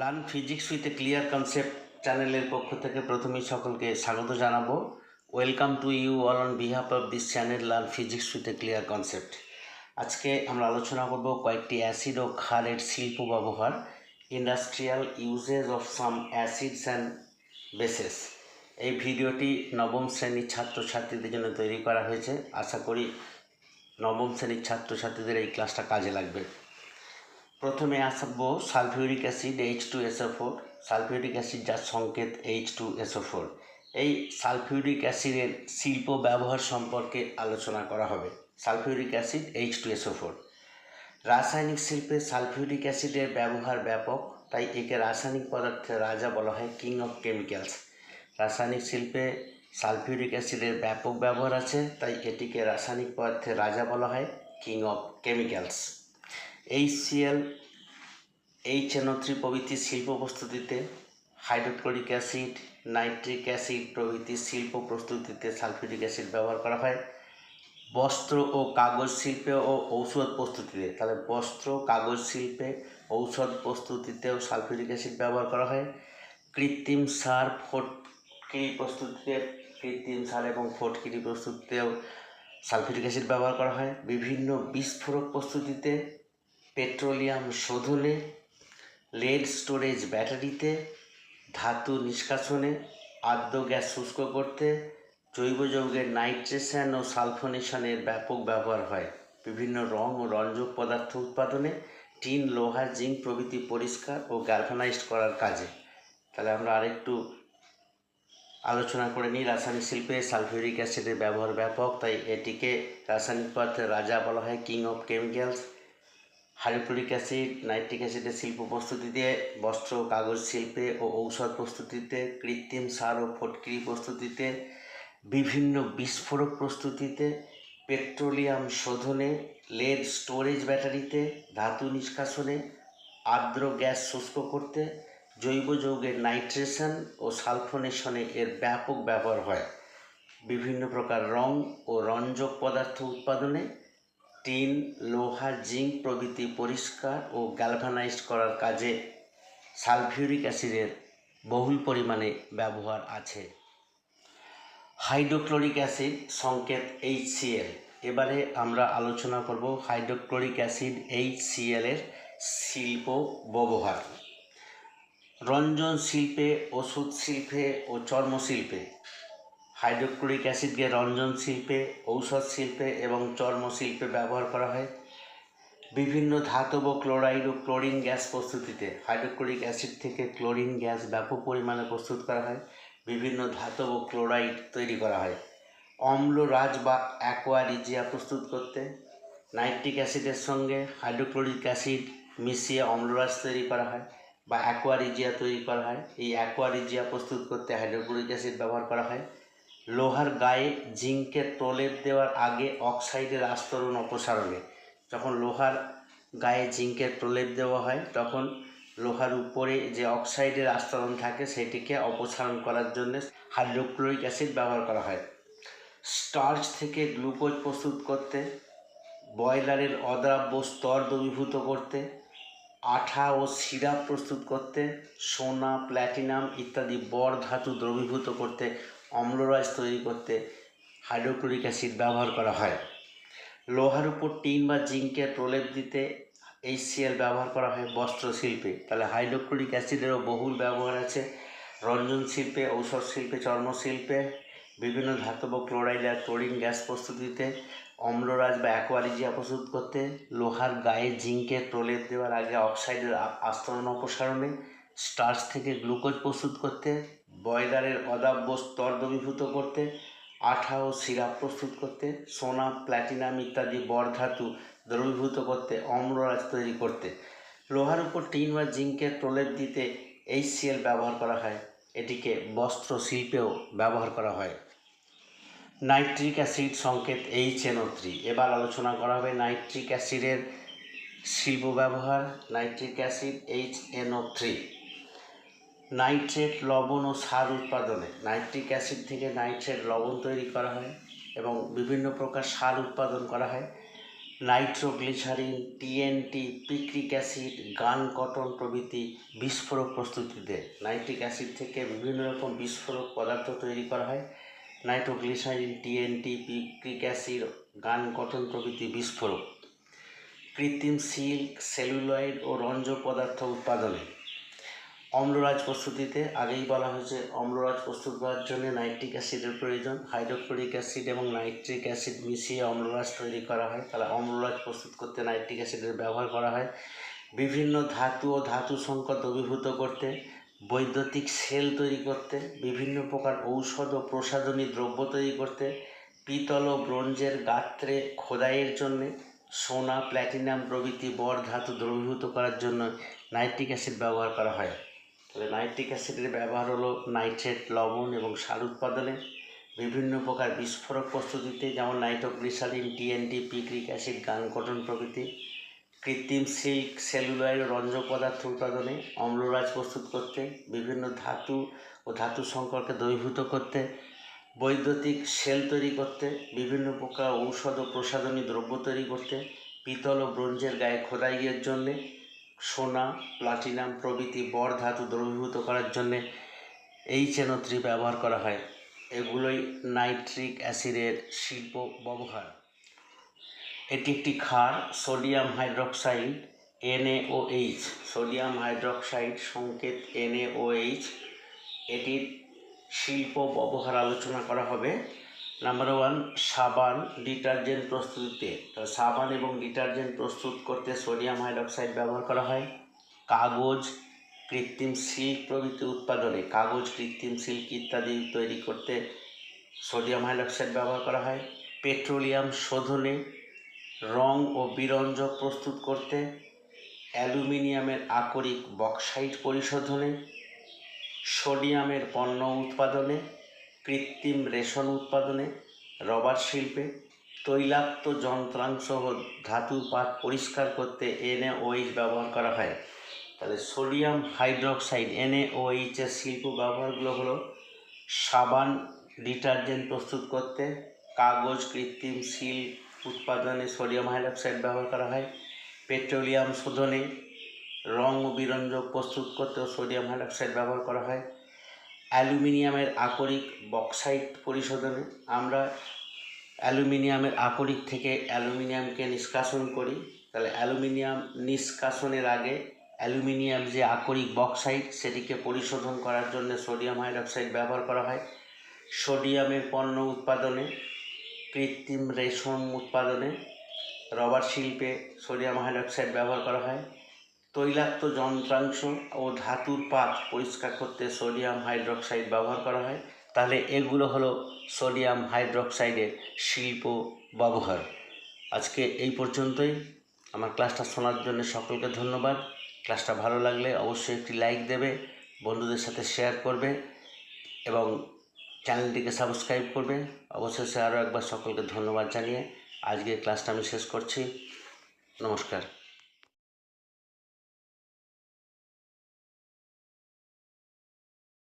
Learn physics with a clear concept চ্যানেলের পক্ষ থেকে প্রথমেই সকলকে স্বাগত জানাব। Welcome to you all on behalf of this channel learn physics with a clear concept. আজকে আমরা আলোচনা করব কয়েকটি অ্যাসিড ও ক্ষারের শিল্প ব্যবহার, industrial uses of some acids and bases. এই ভিডিওটি নবম শ্রেণির ছাত্রছাত্রীদের জন্য তৈরি করা হয়েছে। আশা করি নবম শ্রেণির ছাত্রছাত্রীদের এই ক্লাসটা কাজে লাগবে। প্রথমে আসব sulphuric acid H two SO four sulphuric acid যার সংকেত এইচ টু এসও ফোর এই সালফিউরিক অ্যাসিডের শিল্প ব্যবহার সম্পর্কে আলোচনা করা হবে, sulphuric acid H two SO four রাসায়নিক শিল্পে সালফিউরিক অ্যাসিডের ব্যবহার ব্যাপক, তাই একে রাসায়নিক পদার্থের রাজা বলা হয় কিং অফ কেমিক্যালস রাসায়নিক শিল্পে সালফিউরিক অ্যাসিডের ব্যাপক ব্যবহার আছে, তাই এটিকে রাসায়নিক পদার্থের রাজা বলা হয় king of chemicals HCl H NO three প্রভৃতি শিল্প প্রস্তুতিতে হাইড্রোক্লোরিক অ্যাসিড নাইট্রিক অ্যাসিড প্রভৃতি শিল্প প্রস্তুতিতে সালফিউরিক অ্যাসিড ব্যবহার করা হয়। বস্ত্র ও কাগজ শিল্পে ও ঔষধ প্রস্তুতিতে, তাহলে বস্ত্র, কাগজ শিল্পে, ঔষধ প্রস্তুতিতেও সালফিউরিক অ্যাসিড ব্যবহার করা হয়। কৃত্রিম সার, ফটকিরি প্রস্তুতিতে, কৃত্রিম সার এবং ফটকিরি প্রস্তুতিতেও সালফিউরিক অ্যাসিড ব্যবহার করা হয়। বিভিন্ন বিস্ফোরক প্রস্তুতিতে পেট্রোলিয়াম শোধনে, লেড স্টোরেজ ব্যাটারিতে, ধাতু নিষ্কাশনে আদ্য গ্যাস শুষ্ক করতে, জৈব যৌগের নাইট্রেশন ও সালফোনেশনের ব্যাপক ব্যবহার হয়। বিভিন্ন রং ও রঞ্জক পদার্থ উৎপাদনে টিন, লোহা, জিঙ্ক প্রভৃতি পরিষ্কার ও গ্যালভানাইজড করার কাজে। তাহলে আমরা আরেকটু আলোচনা করে নিই। রাসায়নিক শিল্পে সালফিউরিক অ্যাসিডের ব্যবহার ব্যাপক, তাই এটিকে রাসায়নিক পদার্থের রাজা বলা হয়, king of chemicals. Hydrochloric acid, nitric অ্যাসিডের শিল্প প্রস্তুতিতে, বস্ত্র, কাগজ শিল্পে ও ঔষধ প্রস্তুতিতে, কৃত্রিম সার ও ফটকিরি প্রস্তুতিতে, বিভিন্ন বিস্ফোরক প্রস্তুতিতে, পেট্রোলিয়াম শোধনে, লেড স্টোরেজ ব্যাটারিতে, ধাতু নিষ্কাশনে, আর্দ্র গ্যাস শুষ্ক করতে, জৈব যৌগের নাইট্রেশন ও সালফোনেশনে এর ব্যাপক ব্যবহার হয়। বিভিন্ন প্রকার রং ও রঞ্জক পদার্থ উৎপাদনে টিন, লোহা জিঙ্ক প্রভৃতি পরিষ্কার ও গ্যালভানাইজড করার কাজে সালফিউরিক অ্যাসিডের বহুল পরিমাণে ব্যবহার আছে। হাইড্রোক্লোরিক অ্যাসিড সংকেত এইচসিএল এবারে আমরা আলোচনা করব হাইড্রোক্লোরিক অ্যাসিড এইচসিএল এর শিল্প ব্যবহার। রঞ্জন শিল্পে, ওষুধ শিল্পে ও চর্মশিল্পে হাইড্রোক্লোরিক অ্যাসিডকে রঞ্জন শিল্পে, ঔষধ শিল্পে এবং চর্ম শিল্পে ব্যবহার করা হয়। বিভিন্ন ধাতব ক্লোরাইড ও ক্লোরিন গ্যাস প্রস্তুতিতে হাইড্রোক্লোরিক অ্যাসিড থেকে ক্লোরিন গ্যাস ব্যাপক পরিমাণে প্রস্তুত করা হয়। বিভিন্ন ধাতব ক্লোরাইড তৈরি করা হয়। অম্লরাজ বা অ্যাকোয়ারিজিয়া প্রস্তুত করতে নাইট্রিক অ্যাসিডের সঙ্গে হাইড্রোক্লোরিক অ্যাসিড মিশিয়ে অম্লরাজ তৈরি করা হয় বা অ্যাকোয়ারিজিয়া তৈরি করা হয়। এই অ্যাকোয়ারিজিয়া প্রস্তুত করতে হাইড্রোক্লোরিক অ্যাসিড ব্যবহার করা হয়। লোহার গায়ে জিঙ্কের প্রলেপ দেওয়ার আগে অক্সাইডের আস্তরণ অপসারণে। যখন লোহার গায়ে জিঙ্কের প্রলেপ দেওয়া হয়, তখন লোহার উপরে যে অক্সাইডের আস্তরণ থাকে, সেটিকে অপসারণ করার জন্য হাইড্রোক্লোরিক অ্যাসিড ব্যবহার করা হয়। স্টার্চ থেকে গ্লুকোজ প্রস্তুত করতে, বয়লারের অদ্রাব্য স্তর দ্রবীভূত করতে, আঠা ও সিরাপ প্রস্তুত করতে, সোনা, প্ল্যাটিনাম ইত্যাদি বর ধাতু দ্রবীভূত করতে অম্লরাজ তৈরি করতে হাইড্রোক্লোরিক অ্যাসিড ব্যবহার করা হয়। লোহার উপর টিন বা জিঙ্কের প্রলেপ দিতে এইচসিএল ব্যবহার করা হয় বস্ত্র শিল্পে তাহলে হাইড্রোক্লোরিক অ্যাসিডেরও বহুল ব্যবহার আছে। রঞ্জন শিল্পে, ঔষধ শিল্পে, চর্মশিল্পে, বিভিন্ন ধাতব ক্লোরাইড আর ক্লোরিন গ্যাস প্রস্তুতিতে অম্লরাজ বা অ্যাকোয়ারিজিয়া প্রস্তুত করতে, লোহার গায়ে জিঙ্কের প্রলেপ দেওয়ার আগে অক্সাইডের আস্তরণ অপসারণে স্টার্চ থেকে গ্লুকোজ প্রস্তুত করতে বয়লারের অদাব্য স্তর দ্রবীভূত করতে আঠা ও সিরাপ প্রস্তুত করতে, সোনা প্ল্যাটিনাম ইত্যাদি বরধাতু দ্রবীভূত করতে, অম্লরাজ তৈরি করতে। লোহার উপর টিন বা জিঙ্কের প্রলেপ দিতে এইচসিএল ব্যবহার করা হয়। এটিকে বস্ত্র শিল্পেও ব্যবহার করা হয়। নাইট্রিক অ্যাসিড সংকেত এইচ এনও থ্রি এবার আলোচনা করা হবে নাইট্রিক অ্যাসিডের শিল্প ব্যবহার nitric acid H NO three nitrate লবণ ও সার উৎপাদনে নাইট্রিক অ্যাসিড থেকে নাইট্রেট লবণ তৈরি করা হয় এবং বিভিন্ন প্রকার সার উৎপাদন করা হয়। Nitroglycerine TNT picric acid, gun cotton প্রভৃতি বিস্ফোরক প্রস্তুতিতে নাইট্রিক অ্যাসিড থেকে বিভিন্ন রকম বিস্ফোরক পদার্থ তৈরি করা হয়। Nitroglycerine TNT picric acid, gun cotton প্রভৃতি বিস্ফোরক। কৃত্রিম সিল্ক, সেলুলয়েড ও রঞ্জ পদার্থ উৎপাদনে অম্লরাজ প্রস্তুতিতে আগেই বলা হয়েছে, অম্লরাজ প্রস্তুত করার জন্য নাইট্রিক অ্যাসিডের প্রয়োজন। হাইড্রোক্লোরিক অ্যাসিড এবং নাইট্রিক অ্যাসিড মিশিয়ে অম্লরাজ তৈরি করা হয়। তাহলে অম্লরাজ প্রস্তুত করতে নাইট্রিক অ্যাসিডের ব্যবহার করা হয়। বিভিন্ন ধাতু ও ধাতু সংকট দ্রবীভূত করতে, বৈদ্যুতিক সেল তৈরি করতে, বিভিন্ন প্রকার ঔষধ ও প্রসাধনী দ্রব্য তৈরি করতে, পিতল ও ব্রোঞ্জের গাত্রে খোদাইয়ের জন্য সোনা, প্ল্যাটিনাম প্রভৃতি বর ধাতু দ্রবীভূত করার জন্য নাইট্রিক অ্যাসিড ব্যবহার করা হয়। তাহলে নাইট্রিক অ্যাসিডের ব্যবহার হলো নাইট্রেট, লবণ এবং সার উৎপাদনে। বিভিন্ন প্রকার বিস্ফোরক প্রস্তুতিতে যেমন nitroglycerine TNT picric acid, gun cotton প্রভৃতি কৃত্রিম সিল্ক, সেলুলয়েড রঞ্জক পদার্থ উৎপাদনে অম্লরাজ প্রস্তুত করতে, বিভিন্ন ধাতু ও ধাতু সংকরকে দ্রবীভূত করতে, বৈদ্যুতিক সেল তৈরি করতে, বিভিন্ন প্রকার ঔষধ ও প্রসাধনী দ্রব্য তৈরি করতে, পিতল ও ব্রোঞ্জের গায়ে খোদাইয়ের জন্যে সোনা, প্লাটিনাম প্রভৃতি বর ধাতু দ্রবীভূত করার জন্যে এইচ এনও থ্রি ব্যবহার করা হয়। এগুলোই নাইট্রিক অ্যাসিডের শিল্প ব্যবহার। এটি একটি ক্ষার, sodium hydroxide, N A O H. Sodium hydroxide সংকেত এনএওএইচ। এটির শিল্প ব্যবহার আলোচনা করা হবে। নাম্বার ওয়ান সাবান, ডিটারজেন্ট প্রস্তুতিতে। সাবান এবং ডিটারজেন্ট প্রস্তুত করতে সোডিয়াম হাইড্রক্সাইড ব্যবহার করা হয়। কাগজ, কৃত্রিম সিল্ক প্রভৃতি উৎপাদনে। কাগজ, কৃত্রিম সিল্ক ইত্যাদি তৈরি করতে সোডিয়াম হাইড্রক্সাইড ব্যবহার করা হয়। পেট্রোলিয়াম শোধনে রং ও বিরঞ্জক প্রস্তুত করতে। অ্যালুমিনিয়ামের আকরিক বক্সাইট পরিশোধনে। সোডিয়ামের পণ্য উৎপাদনে। কৃত্রিম রেশন উৎপাদনে, রবার শিল্পে, তৈলাক্ত যন্ত্রাংশ ধাতু পাত পরিষ্কার করতে এনএওএইচ ব্যবহার করা হয়। তাহলে সোডিয়াম হাইড্রক্সাইড এনএওএইচ শিল্প ব্যবহারগুলো হলো সাবান ডিটারজেন্ট প্রস্তুত করতে, কাগজ, কৃত্রিম শিল উৎপাদনে সোডিয়াম হাইড্রক্সাইড ব্যবহার করা হয়, পেট্রোলিয়াম শোধনে রং ও বিরঞ্জক প্রস্তুত করতেও সোডিয়াম হাইড্রক্সাইড ব্যবহার করা হয়। অ্যালুমিনিয়ামের আকরিক বক্সাইট পরিশোধনে। আমরা অ্যালুমিনিয়ামের আকরিক থেকে অ্যালুমিনিয়ামকে নিষ্কাশন করি। তাহলে অ্যালুমিনিয়াম নিষ্কাশনের আগে অ্যালুমিনিয়াম যে আকরিক বক্সাইট, সেটিকে পরিশোধন করার জন্য সোডিয়াম হাইড্রক্সাইড ব্যবহার করা হয়। সোডিয়ামের পণ্য উৎপাদনে, কৃত্রিম রেশম উৎপাদনে, রবার শিল্পে সোডিয়াম হাইড্রক্সাইড ব্যবহার করা হয়। তৈলাক্ত যন্ত্রাংশ ও ধাতুর পাত পরিষ্কার করতে সোডিয়াম হাইড্রক্সাইড ব্যবহার করা হয়। তাহলে এগুলো হলো সোডিয়াম হাইড্রক্সাইডের শিল্প ব্যবহার। আজকে এই পর্যন্তই। আমার ক্লাসটা শোনার জন্য সকলকে ধন্যবাদ। ক্লাসটা ভালো লাগলে অবশ্যই একটি লাইক দেবে, বন্ধুদের সাথে শেয়ার করবে এবং চ্যানেলটিকে সাবস্ক্রাইব করবে। অবশেষে আরও একবার সকলকে ধন্যবাদ জানিয়ে আজকের ক্লাসটা আমি শেষ করছি। নমস্কার।